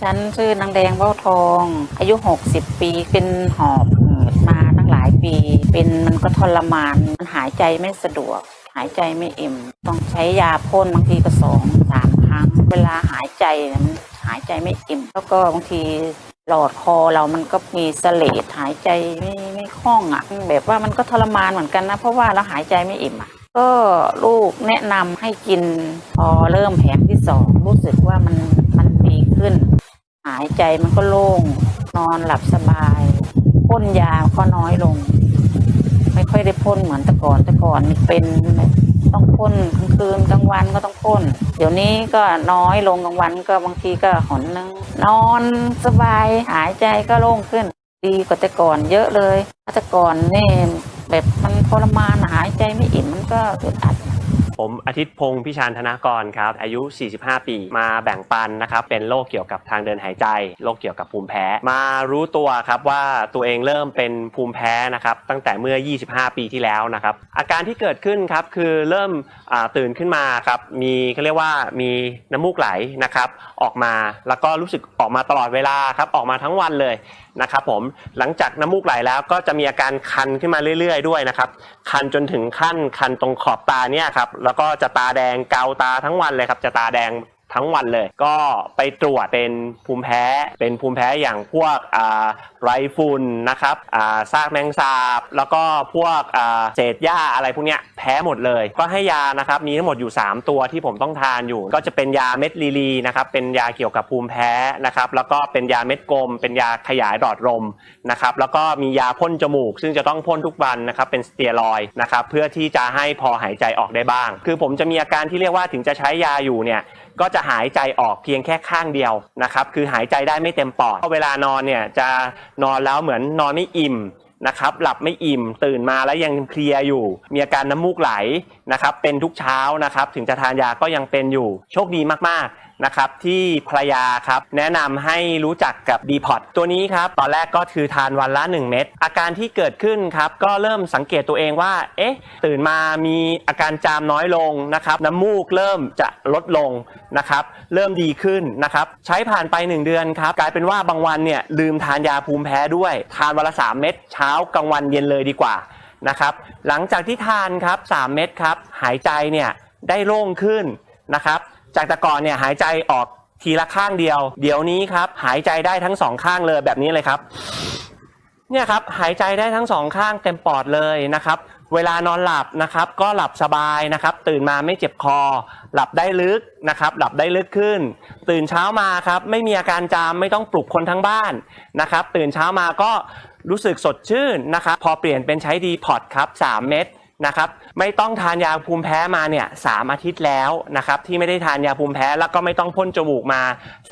ฉันชื่อนางแดงเบ้าทอง อายุ 60 ปี เป็นหอบหืดมาตั้งหลายปี เป็นมันก็ทรมาน มันหายใจไม่สะดวก หายใจไม่อิ่มต้องใช้ยาพ่นบางทีก็สองสามครั้ง เวลาหายใจมันหายใจไม่อิ่มแล้วก็บางทีหลอดคอเรามันก็มีเสลดหายใจไม่ไม่คล่องอะ แบบว่ามันก็ทรมานเหมือนกันนะ เพราะว่าเราหายใจไม่อิ่มอะ ก็ลูกแนะนำให้กินพอเริ่มแผงที่สองรู้สึกว่ามันมันดีขึ้นายใจมันก็โล่ง นอนหลับสบายพ่นยาก็น้อยลง ไม่ค่อยได้พ่นเหมือนแต่ก่อนแต่ก่อนนี่เป็นต้องพ่นกลางคืนกลางวันก็ต้องพ่นเดี๋ยวนี้ก็น้อยลงกลางวันก็บางทีก็หนนึงนอนสบายหายใจก็โล่งขึ้น ดีกว่าแต่ก่อนเยอะเลยแต่ก่อนนี่แบบมันทรมานหายใจไม่อิ่มมันก็อึดอัด ผมอาทิตย์พงศ์พิชานธนากรครับ อายุ 45 ปี มาแบ่งปันนะครับ เป็นโรคเกี่ยวกับทางเดินหายใจ โรคเกี่ยวกับภูมิแพ้ มารู้ตัวครับว่าตัวเองเริ่มเป็นภูมิแพ้นะครับ ตั้งแต่เมื่อ 25 ปีที่แล้วนะครับ อาการที่เกิดขึ้นครับ คือเริ่มตื่นขึ้นมาครับ มีเขาเรียกว่ามีน้ำมูกไหลนะครับ ออกมา แล้วก็รู้สึกออกมาตลอดเวลาครับ ออกมาทั้งวันเลยนะครับผม หลังจากน้ำมูกไหลแล้วก็จะมีอาการคันขึ้นมาเรื่อย ๆ ด้วยนะครับ คันจนถึงขั้นคันตรงขอบตาเนี่ยครับแล้วก็จะตาแดงเกาตาทั้งวันเลยครับ จะตาแดง ทั้งวันเลย ก็ไปตรวจเป็นภูมิแพ้ เป็นภูมิแพ้อย่างพวกอ่าไรฝุ่นนะครับอ่าซากแมงสาบ แล้วก็พวกอ่าเศษหญ้าอะไรพวกเนี้ยแพ้หมดเลย ก็ให้ยานะครับมีทั้งหมดอยู่ 3 ตัวที่ผมต้องทานอยู่ ก็จะเป็นยาเม็ดลีลีนะครับเป็นยาเกี่ยวกับภูมิแพ้นะครับแล้วก็เป็นยาเม็ดกลม เป็นยาขยายหลอดลมนะครับแล้วก็มียาพ่นจมูก ซึ่งจะต้องพ่นทุกวันนะครับเป็นสเตียรอยนะครับเพื่อที่จะให้พอหายใจออกได้บ้าง คือผมจะมีอาการที่เรียกว่าถึงจะใช้ยาอยู่เนี่ย ก็จะหายใจออกเพียงแค่ข้างเดียวนะครับ คือหายใจได้ไม่เต็มปอดเวลานอนเนี่ยจะนอนแล้วเหมือนนอนไม่อิ่มนะครับ หลับไม่อิ่ม ตื่นมาแล้วยังเพลียอยู่ มีอาการน้ำมูกไหล นะครับเป็นทุกเช้านะครับถึงจะทานยาก็ยังเป็นอยู่โชคดีมากๆนะครับที่ภรรยาครับแนะนำให้รู้จักกับ d p o t ตัวนี้ครับตอนแรกก็คือทานวันละ 1 เม็ดอาการที่เกิดขึ้นครับก็เริ่มสังเกตตัวเองว่าเอ๊ะตื่นมามีอาการจามน้อยลงนะครับน้ำมูกเริ่มจะลดลงนะครับเริ่มดีขึ้นนะครับใช้ผ่านไป 1 เดือนครับกลายเป็นว่าบางวันเนี่ยลืมทานยาภูมิแพ้ด้วย ทานวันละ 3 เม็ดเช้ากลางวันเย็นเลยดีกว่า นะครับ หลังจากที่ทานครับ 3 เม็ดครับ หายใจเนี่ยได้โล่งขึ้นนะครับ จากแต่ก่อนเนี่ยหายใจออกทีละข้างเดียว เดี๋ยวนี้ครับหายใจได้ทั้งสองข้างเลยแบบนี้เลยครับ เนี่ยครับหายใจได้ทั้งสองข้างเต็มปอดเลยนะครับ เวลานอนหลับนะครับ ก็หลับสบายนะครับ ตื่นมาไม่เจ็บคอ หลับได้ลึกนะครับ หลับได้ลึกขึ้น ตื่นเช้ามาครับ ไม่มีอาการจามไม่ต้องปลุกคนทั้งบ้านนะครับ ตื่นเช้ามาก็ รู้สึกสดชื่นนะครับ พอเปลี่ยนเป็นใช้ดีพอตครับ 3 เม็ด นะครับไม่ต้องทานยาภูมิแพ้มาเนี่ยสามอาทิตย์แล้วนะครับที่ไม่ได้ทานยาภูมิแพ้แล้วก็ไม่ต้องพ่นจมูกมา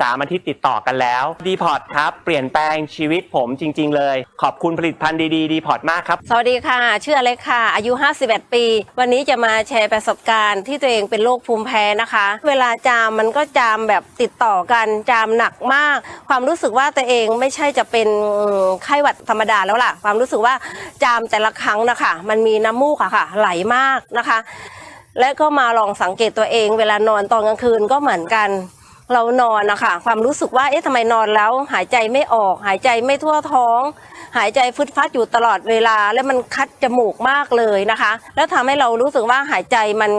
สามอาทิตย์ติดต่อกันแล้วดีพอตครับ เปลี่ยนแปลงชีวิตผมจริง ๆ เลย ขอบคุณผลิตภัณฑ์ดีๆดีพอตมากครับ สวัสดีค่ะ ชื่ออเล็กค่ะ อายุ 51 ปี วันนี้จะมาแชร์ประสบการณ์ที่ตัวเองเป็นโรคภูมิแพ้นะคะ เวลาจามมันก็จามแบบติดต่อกันจามหนักมาก ความรู้สึกว่าตัวเองไม่ใช่จะเป็นไข้หวัดธรรมดาแล้วล่ะ ความรู้สึกว่าจามแต่ละครั้งนะคะมันมีน้ำมูกอะค่ะไหลมากนะคะ และก็มาลองสังเกตตัวเอง เวลานอนตอนกลางคืนก็เหมือนกัน เรานอนนะคะความรู้สึกว่าเอ๊ะทำไมนอนแล้ว หายใจไม่ออก หายใจไม่ทั่วท้อง หายใจฟึดฟัดอยู่ตลอดเวลา แล้วมันคัดจมูกมากเลยนะคะ แล้วทำให้เรารู้สึกว่าหายใจมัน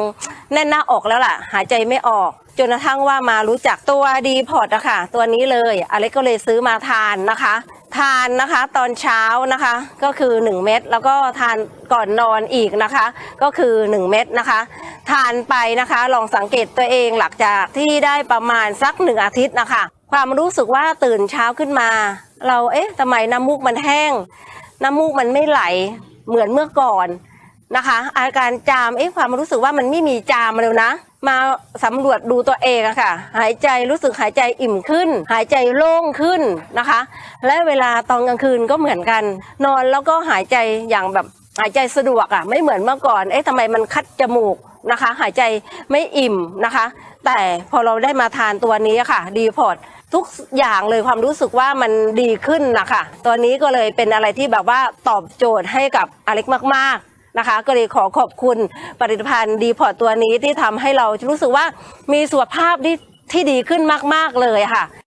แน่นหน้าอกแล้วล่ะ หายใจไม่ออกจนกระทั่งว่ามารู้จักตัวดีพอร์ตอะค่ะตัวนี้เลยอเล็กก็เลยซื้อมาทานนะคะ ทานนะคะตอนเช้านะคะก็คือ 1 เม็ดแล้วก็ทานก่อนนอนอีกนะคะ ก็คือ 1 เม็ดนะคะ ทานไปนะคะลองสังเกตตัวเองหลังจากที่ได้ประมาณสักหนึ่งอาทิตย์นะคะ ความรู้สึกว่าตื่นเช้าขึ้นมา เราเอ๊ะทำไมน้ำมูกมันแห้ง น้ำมูกมันไม่ไหลเหมือนเมื่อก่อน นะคะ อาการจามเอ๊ะความรู้สึกว่ามันไม่มีจามเลยนะ มาสำรวจดูตัวเองอะค่ะ หายใจรู้สึกหายใจอิ่มขึ้น หายใจโล่งขึ้นนะคะ และเวลาตอนกลางคืนก็เหมือนกัน นอนแล้วก็หายใจอย่างแบบหายใจสะดวกอะไม่เหมือนเมื่อก่อนเอ๊ะทำไมมันคัดจมูกนะคะ หายใจไม่อิ่มนะคะ แต่พอเราได้มาทานตัวนี้ค่ะดีพอร์ตทุกอย่างเลยความรู้สึกว่ามันดีขึ้นนะคะตัวนี้ก็เลยเป็นอะไรที่แบบว่าตอบโจทย์ให้กับอเล็กมากๆ นะคะ ก็เลยขอขอบคุณผลิตภัณฑ์ดีพอร์ตตัวนี้ที่ทำให้เรารู้สึกว่ามีสุขภาพที่ที่ดีขึ้นมาก ๆ เลยค่ะ